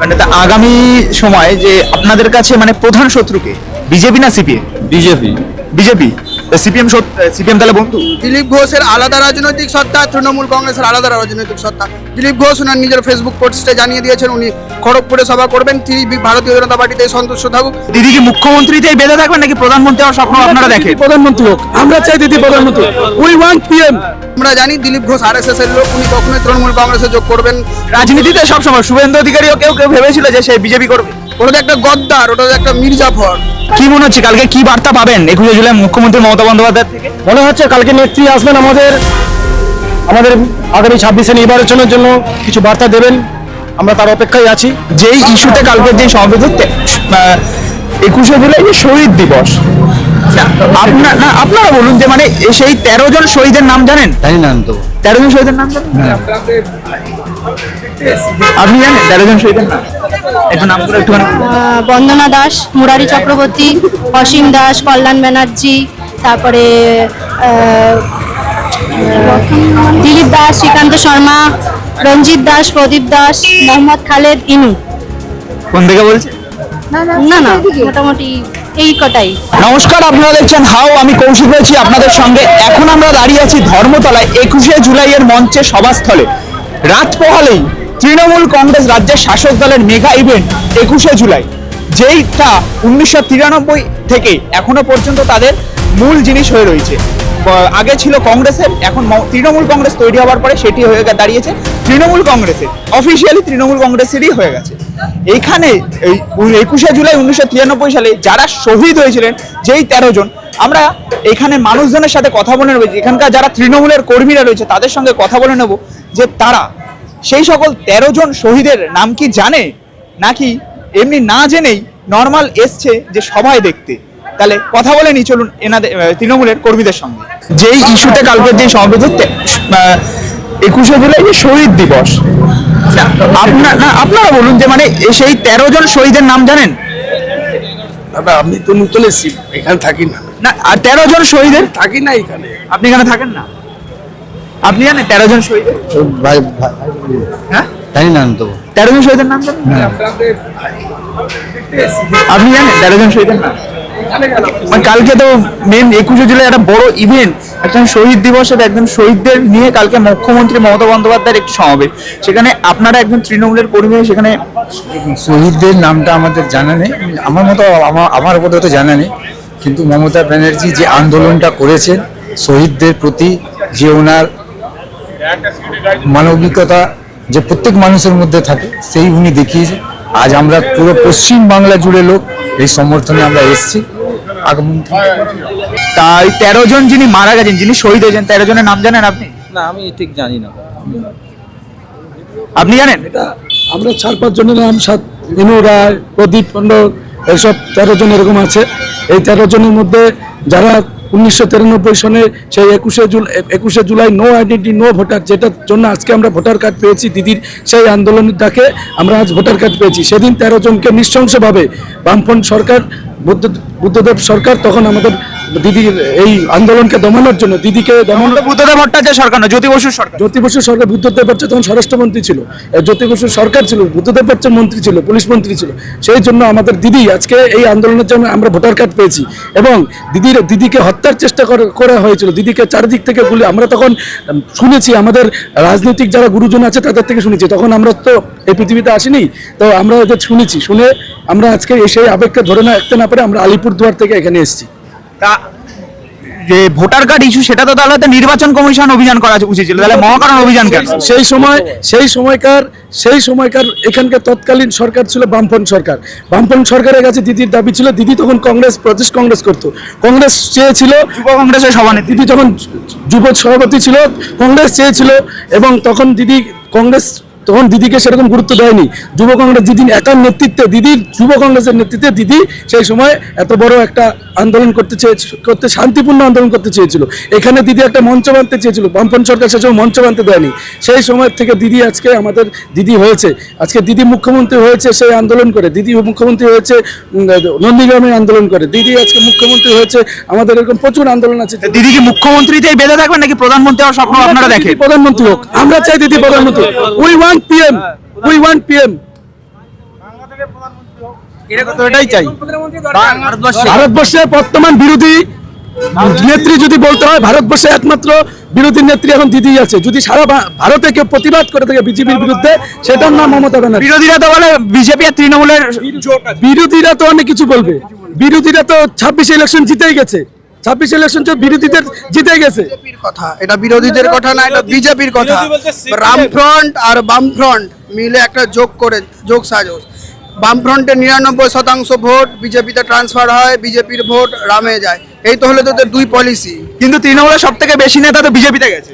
মানে তা আগামী সময় যে আপনাদের কাছে মানে প্রধান শত্রুকে বিজেপি না CPA BJP. BJP. CPM CPM তাহলে বন্ধু? দিলীপ ঘোষের আলাদা রাজনৈতিক সত্তা তৃণমূল কংগ্রেসের আলাদা রাজনৈতিক সত্তা। দিলীপ ঘোষ ওনার নিজের ফেসবুক পোস্টে জানিয়ে দিয়েছেন উনি খড়গপুরে সভা করবেন। তিনি ভারতীয় জনতা পার্টিতে সন্তুষ্ট থাকুক। দিদি কি মুখ্যমন্ত্রীতেই বেঁধে থাকবেন নাকি প্রধানমন্ত্রী হওয়ার স্বপ্ন আপনারা দেখেন? প্রধানমন্ত্রী হোক আমরা চাই দিদি প্রধানমন্ত্রী উই ওয়ান্ট পিএম আমরা জানি দিলীপ ঘোষ আর এস এর লোক উনি কখনোই তৃণমূল কংগ্রেসে যোগ করবেন। রাজনীতিতে সবসময় শুভেন্দু অধিকারীও কেউ কেউ ভেবেছিল যে সে বিজেপি করবে। ওটা একটা গদ্দার ওটা একটা মির্জাফর। কি মনে হচ্ছে কালকে কি বার্তা পাবেন? একুশে জুলাই মুখ্যমন্ত্রী মমতা বন্দ্যোপাধ্যায় থেকে? মনে হচ্ছে কালকে নেত্রী আসবেন আমাদের আমাদের আগামী ছাব্বিশে নির্বাচনের জন্য কিছু বার্তা দেবেন। আমরা তার অপেক্ষায় আছি। যেই ইস্যুতে কালকে যে সমাবেশ একুশে জুলাই যে শহীদ দিবস না, আপনার না আপনারা বলুন যে মানে সেই তেরো জন শহীদের নাম জানেন? জানি না তো। তেরো জন শহীদের নাম জানেন? আপনি জানেন তেরো জন শহীদের নাম? একটু। বন্দনা দাস মুরারি চক্রবর্তী অসীম দাস কল্যাণ ব্যানার্জি তারপরে দিলীপ দাস শ্রীকান্ত শর্মা রঞ্জিত দাস প্রদীপ দাস মোহাম্মদ খালেদ ইনু। কোন থেকে বলছে না না মোটামুটি এই কটাই। নমস্কার আপনারা দেখছেন হাও আমি কৌশিক রয়েছি আপনাদের সঙ্গে। এখন আমরা দাঁড়িয়ে আছি ধর্মতলায় একুশে জুলাইয়ের মঞ্চে সভাস্থলে। রাত পোহালেই তৃণমূল কংগ্রেস রাজ্যের শাসক দলের মেগা ইভেন্ট একুশে জুলাই। যেইটা উনিশশো তিরানব্বই থেকে এখনও পর্যন্ত তাদের মূল জিনিস হয়ে রয়েছে। আগে ছিল কংগ্রেসের, এখন তৃণমূল কংগ্রেস তৈরি হওয়ার পরে সেটি হয়ে দাঁড়িয়েছে তৃণমূল কংগ্রেসের অফিসিয়ালি তৃণমূল কংগ্রেসেরই হয়ে গেছে। এইখানে এই একুশে জুলাই উনিশশো তিরানব্বই সালে যারা শহীদ হয়েছিলেন, যেই তেরো জন, আমরা এখানে মানুষজনের সাথে কথা বলে নেব। এখানকার যারা তৃণমূলের কর্মীরা রয়েছে, তাদের সঙ্গে কথা বলে নেব যে তারা সেই সকল তেরো জন শহীদের নাম কি জানে? নাকি এমনি না জেনেই নর্মাল এসছে যে সবাই দেখতে? তাহলে কথা বলে নি চলুন এনাদের আহ, তৃণমূলের কর্মীদের সঙ্গে। যেই ইস্যুতে কালকে যে সমাবেশ একুশে জুলাই যে শহীদ দিবস না, আপনার না আপনারা বলুন যে মানে সেই তেরো জন শহীদের নাম জানেন? দাদা আমি তো নতুন এসেছি এখানে থাকি না। না আর তেরো জন শহীদের? থাকি না এখানে। আপনি এখানে থাকেন না? আপনি জানেন তেরো জন শহীদের ভাই হ্যাঁ? জানি না তো। তেরো জন শহীদের নাম জানেন? আপনি জানেন তেরো জন শহীদের নাম? মানে কালকে তো মেন একুশে জুলাই একটা বড় ইভেন্ট একজন শহীদ দিবসের একজন শহীদদের নিয়ে কালকে মুখ্যমন্ত্রী মমতা বন্দ্যোপাধ্যায়ের একটি সমাবেশ। সেখানে আপনারা একজন তৃণমূলের কর্মী সেখানে শহীদদের নামটা আমাদের জানা নেই। আমার মতো আমার আমার আপাতত জানা নেই। কিন্তু মমতা ব্যানার্জি যে আন্দোলনটা করেছেন শহীদদের প্রতি যে ওনার মানবিকতা যে প্রত্যেক মানুষের মধ্যে থাকে সেই উনি দেখিয়েছেন আজ আমরা পুরো পশ্চিম বাংলা জুড়ে লোক এই সমর্থনে আমরা এসেছি। তাই তেরো জন যিনি মারা গেছেন যিনি শহীদ হয়েছেন তেরো জনের নাম জানেন আপনি? না আমি ঠিক জানি না। আপনি জানেন? আমরা চার পাঁচ জনের নাম সাত বিনু রায় প্রদীপ মণ্ডল এসব তেরো জন এরকম আছে। এই তেরো জনের মধ্যে যারা উনিশশো তিরানব্বই সনে সেই একুশে জুলাই একুশে July no identity no voter যেটার জন্য আজকে আমরা ভোটার কার্ড পেয়েছি দিদির সেই আন্দোলনের ডাকে আমরা আজ ভোটার কার্ড পেয়েছি। সেদিন তেরো জনকে নৃশংসভাবে বামফ্রন্ট সরকার, বুদ্ধ বুদ্ধদেব সরকার তখন আমাদের দিদির এই আন্দোলনকে দমানোর জন্য দিদিকে দমন বুদ্ধদেব ভট্টাচার্য সরকার না জ্যোতি বসুর সরকার? জ্যোতি বসু সরকার বুদ্ধদেব ভট্টাচার্য তখন স্বরাষ্ট্রমন্ত্রী ছিল। জ্যোতি বসু সরকার ছিল বুদ্ধদেব ভট্টাচার্য মন্ত্রী ছিল পুলিশ মন্ত্রী ছিল। সেই জন্য আমাদের দিদি আজকে এই আন্দোলনের জন্য আমরা ভোটার কার্ড পেয়েছি। এবং দিদির দিদিকে হত্যার চেষ্টা করা- হয়েছিল। দিদিকে চারিদিক থেকে গুলি আমরা তখন শুনেছি আমাদের রাজনৈতিক যারা গুরুজন আছে তাদের থেকে শুনেছি। তখন আমরা তো এই পৃথিবীতে আসিনি তো আমরা ওদের শুনেছি। শুনে আমরা আজকে এই সেই আবেগকে ধরে না রাখতে না পারে আমরা আলিপুরদুয়ার থেকে এখানে এসেছি। তা যে ভোটার কার্ড ইস্যু সেটা তো তাহলে নির্বাচন কমিশন অভিযান করা উচিত ছিল। তাহলে মহাকারণ অভিযান কেন? সেই সময় সেই সময়কার সেই সময়কার এখানকার তৎকালীন সরকার ছিল বামপন্থ সরকার। বামপন্থ সরকারের কাছে দিদির দাবি ছিল দিদি তখন কংগ্রেস প্রদেশ কংগ্রেস করত। কংগ্রেস চেয়েছিল যুব কংগ্রেসের সভানেত্রী। দিদি তখন যুব সভাপতি ছিল কংগ্রেস চেয়েছিল এবং তখন দিদি কংগ্রেস তখন দিদিকে সেরকম গুরুত্ব দেয়নি। যুব কংগ্রেস দিদি একার নেতৃত্বে দিদির যুব কংগ্রেসের নেতৃত্বে দিদি সেই সময় এত বড় একটা আন্দোলন করতে চেয়ে করতে শান্তিপূর্ণ আন্দোলন করতে চেয়েছিল। এখানে দিদি একটা মঞ্চ বাঁধতে চেয়েছিল। বামপন সরকার সে সময় মঞ্চ বাঁধতে দেয়নি। সেই সময় থেকে দিদি আজকে আমাদের দিদি হয়েছে। আজকে দিদি মুখ্যমন্ত্রী হয়েছে সেই আন্দোলন করে। দিদি মুখ্যমন্ত্রী হয়েছে উম, নন্দীগ্রামে আন্দোলন করে। দিদি আজকে মুখ্যমন্ত্রী হয়েছে। আমাদের এরকম প্রচুর আন্দোলন আছে। দিদি কি মুখ্যমন্ত্রীতেই বেঁধে থাকবেন নাকি প্রধানমন্ত্রী হওয়ার স্বপ্ন আপনারা দেখেন? প্রধানমন্ত্রী হোক। আমরা চাই দিদি প্রধানমন্ত্রী we we want PM we want PM এটাই চাই। ভারতবর্ষে। বর্তমান বিরোধী নেত্রী যদি বলতে হয় ভারতবর্ষে একমাত্র বিরোধী নেত্রী এখন দিদি আছে। যদি সারা ভারতে কেউ প্রতিবাদ করে থাকে বিজেপির বিরুদ্ধে সেটার নাম মমতা ব্যানার্জি। বিরোধীরা তো বলে বিজেপি আর তৃণমূলের বিরোধীরা তো অনেক কিছু বলবে। বিরোধীরা তো ছাব্বিশ ইলেকশন জিতেই গেছে। ছাব্বিশ ইলেকশন তো বিরোধীদের জিতে গেছে। কথা এটা বিরোধীদের কথা না এটা বিজেপির কথা। রামফ্রন্ট আর বামফ্রন্ট মিলে একটা যোগ করে যোগ সাজস বামফ্রন্টের নিরানব্বই শতাংশ ভোট বিজেপিতে ট্রান্সফার হয় বিজেপির ভোট রামে যায়। এই তো হলো তোদের দুই পলিসি কিন্তু তৃণমূলের সব থেকে বেশি নেতা তো বিজেপিতে গেছে।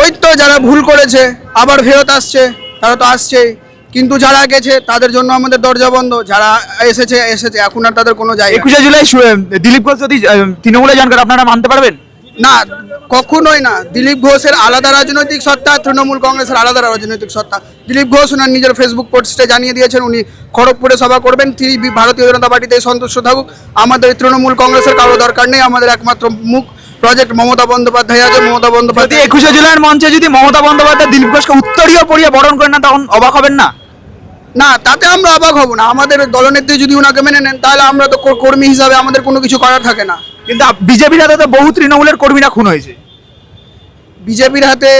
ওই তো যারা ভুল করেছে আবার ফেরত আসছে তারা তো আসছেই। কিন্তু যারা গেছে তাদের জন্য আমাদের দরজা বন্ধ। যারা এসেছে এসেছে। এখন আর তাদের কোনো জায়গা একুশে জুলাই দিলীপ ঘোষ যদি তৃণমূলে করে আপনারা মানতে পারবেন? না কখনোই না। দিলীপ ঘোষের আলাদা রাজনৈতিক সত্তা তৃণমূল কংগ্রেসের আলাদা রাজনৈতিক সত্তা। দিলীপ ঘোষ ওনার নিজের ফেসবুক পোস্টে জানিয়ে দিয়েছেন উনি খড়গপুরে সভা করবেন। তিনি ভারতীয় জনতা পার্টিতে সন্তুষ্ট থাকুক। আমাদের তৃণমূল কংগ্রেসের কারও দরকার নেই। আমাদের একমাত্র মুখ প্রজেক্ট মমতা বন্দ্যোপাধ্যায় আছে মমতা যদি বন্দ্যোপাধ্যায় একুশে জুলাইয়ের মঞ্চে যদি মমতা বন্দ্যোপাধ্যায় দিলীপ ঘোষকে উত্তরীয় পড়িয়ে বরণ করেন না তখন অবাক হবেন না? না তাতে আমরা অবাক হব না। আমাদের দলনেত্রী যদি ওনাকে মেনে নেন তাহলে আমরা তো কর্মী হিসাবে আমাদের কোনো কিছু করার থাকে না। কিন্তু বিজেপির হাতে তো বহু তৃণমূলের কর্মীরা খুন হয়েছে। বিজেপির হাতে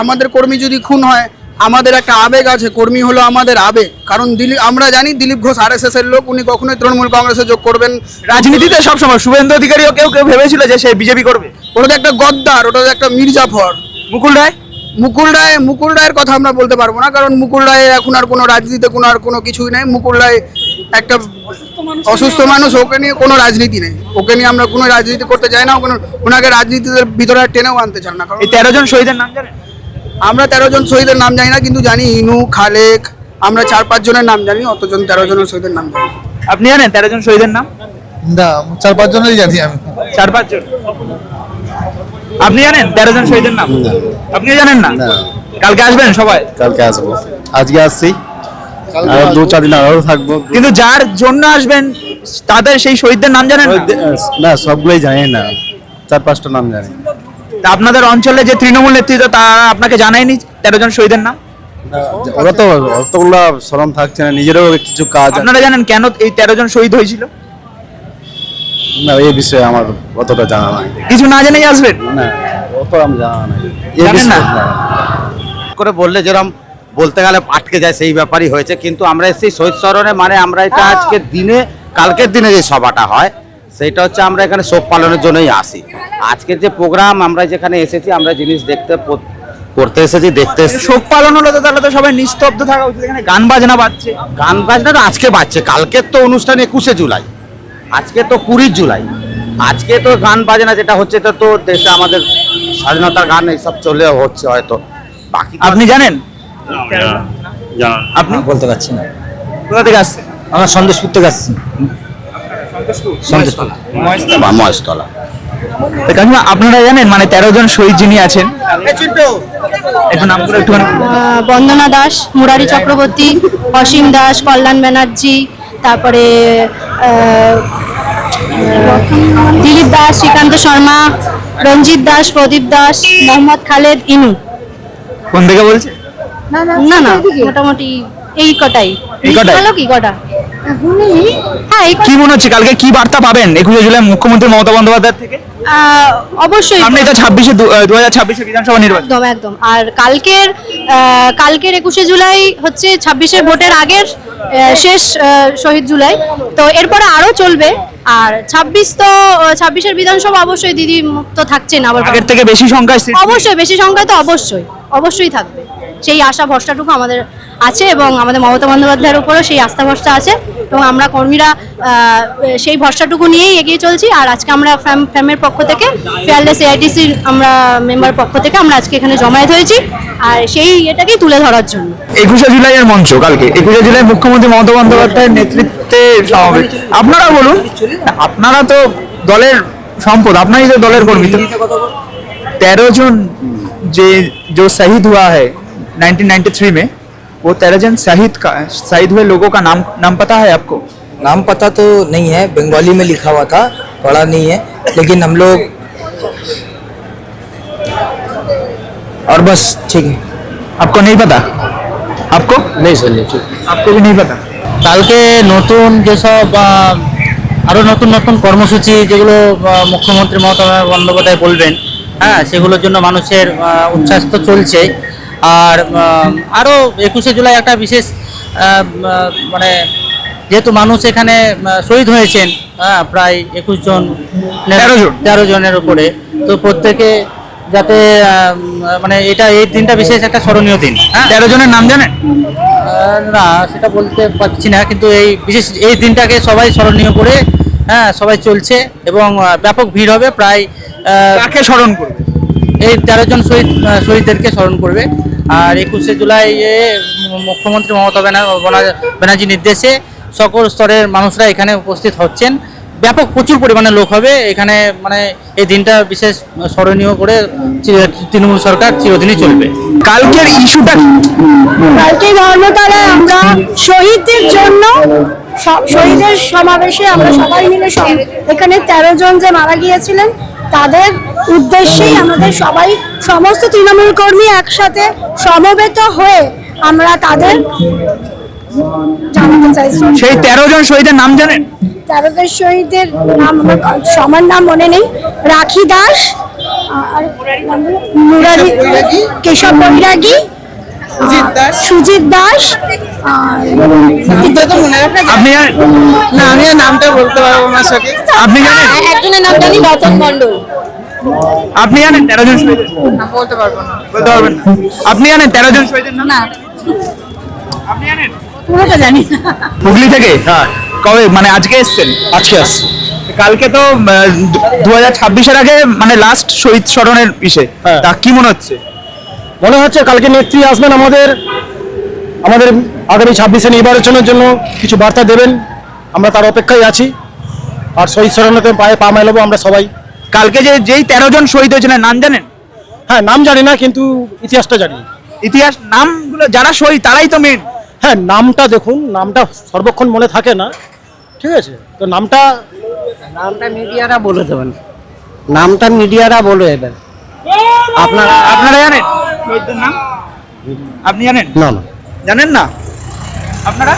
আমাদের কর্মী যদি খুন হয় আমাদের একটা আবেগ আছে কর্মী হলো আমাদের আবেগ। কারণ দিলীপ আমরা জানি দিলীপ ঘোষ আর এর লোক উনি কখনোই তৃণমূল কংগ্রেসে যোগ করবেন রাজনীতিতে সবসময় শুভেন্দু অধিকারীও কেউ কেউ ভেবেছিল যে সে বিজেপি করবে। ওটা একটা গদ্দার ওটা একটা মির্জাফর। মুকুল রায়? মুকুল রায় মুকুল রায়ের কথা আমরা বলতে পারব না কারণ মুকুল রায় এখন আর কোনো রাজনীতিতে কোনো আর কোনো কিছুই নেই। মুকুল রায় একটা অসুস্থ মানুষ ওকে নিয়ে কোনো রাজনীতি নেই। ওকে নিয়ে আমরা কোনো রাজনীতি করতে চাই না ওখানে ওনাকে রাজনীতির ভিতরে আর টেনেও আনতে চান না কারণ এই তেরো জন শহীদের নাম জানেন? আমরা তেরো জন শহীদের নাম জানি না কিন্তু জানি ইনু খালেক আমরা চার পাঁচ জনের নাম জানি অতজন তেরো জনের শহীদের নাম জানি। আপনি জানেন তেরো জন শহীদের নাম? না চার পাঁচ জনেরই জানি আমি। চার পাঁচ জন। আপনি জানেন তেরো জন শহীদের নাম? আপনি জানেন না? কালকে আসবেন সবাই? কালকে আসব। আজকে আসছি। আর দু চার দিন আরও থাকব। কিন্তু যার জন্য আসবেন তাদের সেই শহীদদের নাম জানেন না? না সবগুলোই জানি না। চার পাঁচটা নাম জানি। তা আপনাদের অঞ্চলে যে তৃণমূল নেতৃত্ব তারা আপনাকে জানায়নি? তেরো জন শহীদের নাম? ওরা তো অতগুলো স্মরণ থাকছে না নিজেরও কিছু কাজ আপনারা জানেন কেন এই তেরো জন শহীদ হয়েছিল? না এই বিষয়ে আমার অতটা জানা নাই। কিছু না জেনেই আসবেন? না অত আমি জানা নাই। জানেন না? করে বললে যেরকম বলতে গেলে আটকে যায় সেই ব্যাপারই হয়েছে। কিন্তু আমরা সেই শহীদ স্মরণে মানে আমরা এটা আজকের দিনে কালকের দিনে যে সভাটা হয় সেটা হচ্ছে আমরা এখানে শোক পালনের জন্যই আসি। আজকের যে প্রোগ্রাম আমরা যেখানে এসেছি আমরা জিনিস দেখতে করতে এসেছি দেখতে এসেছি। শোক পালন হলো তো তাহলে তো সবাই নিস্তব্ধ থাকা উচিত। এখানে গান বাজনা বাজছে। গান বাজনা তো আজকে বাজছে কালকের তো অনুষ্ঠান একুশে জুলাই। আজকে তো কুড়ি জুলাই। আজকে তো গান বাজনা যেটা হচ্ছে তো তো দেশে আমাদের স্বাধীনতার গান এইসব চলে হচ্ছে হয়তো। বাকি আপনি জানেন? আপনি? বলতে পারছি না। কোথা থেকে আসছেন? আমরা সন্দেশপুর থেকে আসছি। সন্দেশপুর বা মহেশতলা। কাকিমা আপনারা জানেন মানে তেরো জন শহীদ যিনি আছেন বন্দনা দাস মুরারি চক্রবর্তী অসীম দাস কল্যাণ ব্যানার্জি তারপরে দিলীপ দাস শ্রীকান্ত শর্মা রঞ্জিত দাস প্রদীপ দাস মোহাম্মদ খালেদ ইনু। কোন থেকে বলছে? না না মোটামুটি এই কটাই। এই কটাই? কি কটা? হ্যাঁ এই কি মনে হচ্ছে কালকে কি বার্তা পাবেন? একুশে জুলাই মুখ্যমন্ত্রী মমতা বন্দ্যোপাধ্যায় থেকে? অবশ্যই সামনে তো ছাব্বিশে দু হাজার ছাব্বিশে বিধানসভা নির্বাচন। একদম। একদম আর কালকের কালকের একুশে জুলাই হচ্ছে ছাব্বিশের ভোটের আগের শেষ শহীদ জুলাই। তো এরপরে আরও চলবে। আর ছাব্বিশ তো ছাব্বিশের বিধানসভা অবশ্যই দিদি মুক্ত থাকছেন আবার আগের থেকে বেশি সংখ্যায় অবশ্যই বেশি সংখ্যায় তো অবশ্যই অবশ্যই থাকবে। সেই আশা ভরসাটুকু আমাদের আছে এবং আমাদের মমতা বন্দ্যোপাধ্যায়ের উপরেও সেই আস্থা ভরসা আছে এবং আমরা কর্মীরা আহ, সেই ভরসাটুকু নিয়েই এগিয়ে চলছি আর আজকে আমরা ফ্যাম ফ্যামের পক্ষ থেকে ফেয়ারলেস এআইটিসির আমরা মেম্বার পক্ষ থেকে আমরা আজকে এখানে জমায়েত হয়েছি আর সেই এটাকেই তুলে ধরার জন্য একুশে জুলাইয়ের মঞ্চ কালকে একুশে জুলাই মুখ্যমন্ত্রী মমতা বন্দ্যোপাধ্যায়ের নেতৃত্বে সমাবেশ আপনারা বলুন আপনারা তো দলের সম্পদ আপনারই তো দলের কর্মী তো तेरह जन जे जो शहीद हुआ है 1993 में वो तेरह जन शहीद का शहीद हुए लोगों का नाम नाम पता है आपको नाम पता तो नहीं है बंगाली में लिखा हुआ था पढ़ा नहीं है लेकिन हम लोग और बस ठीक है आपको नहीं पता आपको नहीं सुनिए ठीक आपको भी नहीं पता কালকে নতুন যেসব আহ, আরো নতুন নতুন কর্মসূচি যেগুলো আহ, মুখ্যমন্ত্রী মমতা বন্দ্যোপাধ্যায় বলবেন হ্যাঁ সেগুলোর জন্য মানুষের আহ, উচ্ছ্বাস তো চলছে আর আরও একুশে জুলাই একটা বিশেষ মানে যেহেতু মানুষ এখানে শহীদ হয়েছেন হ্যাঁ প্রায় একুশ জন তেরো জনের উপরে তো প্রত্যেকে যাতে মানে এটা এই দিনটা বিশেষ একটা স্মরণীয় দিন হ্যাঁ। তেরো জনের নাম জানেন? না সেটা বলতে পারছি না কিন্তু এই বিশেষ এই দিনটাকে সবাই স্মরণীয় করে হ্যাঁ সবাই চলছে এবং ব্যাপক ভিড় হবে প্রায় কাকে স্মরণ করবে? এই তেরো জন শহীদ শহীদদেরকে স্মরণ করবে। আর একুশে জুলাই এ মুখ্যমন্ত্রী মমতা ব্যানার্জির নির্দেশে সকল স্তরের মানুষরা এখানে উপস্থিত হচ্ছেন। ব্যাপক প্রচুর পরিমাণে লোক হবে। এখানে মানে এই দিনটা বিশেষ স্মরণীয় করে তৃণমূল সরকার চিরদিনই চলবে। কালকের ইস্যুটা কালকে ধর্মতলায় আমরা শহীদদের জন্য সব শহীদের সমাবেশে আমরা সবাই মিলে এখানে তেরো জন যে মারা গিয়েছিলেন তাদের উদ্দেশ্যেই আমাদের সবাই সমস্ত তৃণমূল কর্মী একসাথে সমবেত হয়ে আমরা তাদের জানাতে চাইছি সেই তেরো জন শহীদের নাম জানেন? তেরোদের শহীদের নাম আমার সবার নাম মনে নেই। রাখি দাস আর? মুরারি কেশব বৈরাগী সুজিত দাস। সুজিত দাস আর আপনি না আমি আর নামটা বলতে পারব না সঠিক আপনি জানেন? একজনের নাম জানি রতন মন্ডল আপনি জানেন তেরো জন বলতে পারব না। বলতে পারবেন আপনি জানেন তেরো জন শহীদের নাম? না। আপনি জানেন? পুরোটা জানি হুগলি থেকে? হ্যাঁ। কবে? মানে আজকে এসছেন? আজকে আসছে। কালকে তো দু হাজার ছাব্বিশের আগে মানে লাস্ট শহীদ স্মরণের ইসে। হ্যাঁ। তা কি মনে হচ্ছে? মনে হচ্ছে কালকে নেত্রী আসবেন আমাদের আমাদের আগামী ছাব্বিশে নির্বাচনের জন্য কিছু বার্তা দেবেন। আমরা তার অপেক্ষায় আছি। আর শহীদ স্মরণতে পায়ে পা মেলাবো আমরা সবাই। কালকে যে যেই তেরো জন শহীদ হয়েছিলেন নাম জানেন? হ্যাঁ নাম জানি না কিন্তু ইতিহাসটা জানি। ইতিহাস নামগুলো যারা শহীদ তারাই তো মেন হ্যাঁ নামটা দেখুন নামটা সর্বক্ষণ মনে থাকে না। ঠিক আছে? তো নামটা নামটা মিডিয়ারা বলে দেবেন। নামটা মিডিয়ারা বলে দেবেন আপনারা আপনারা জানেন? শহীদদের নাম? আপনি জানেন? না। জানেন না? আপনারা?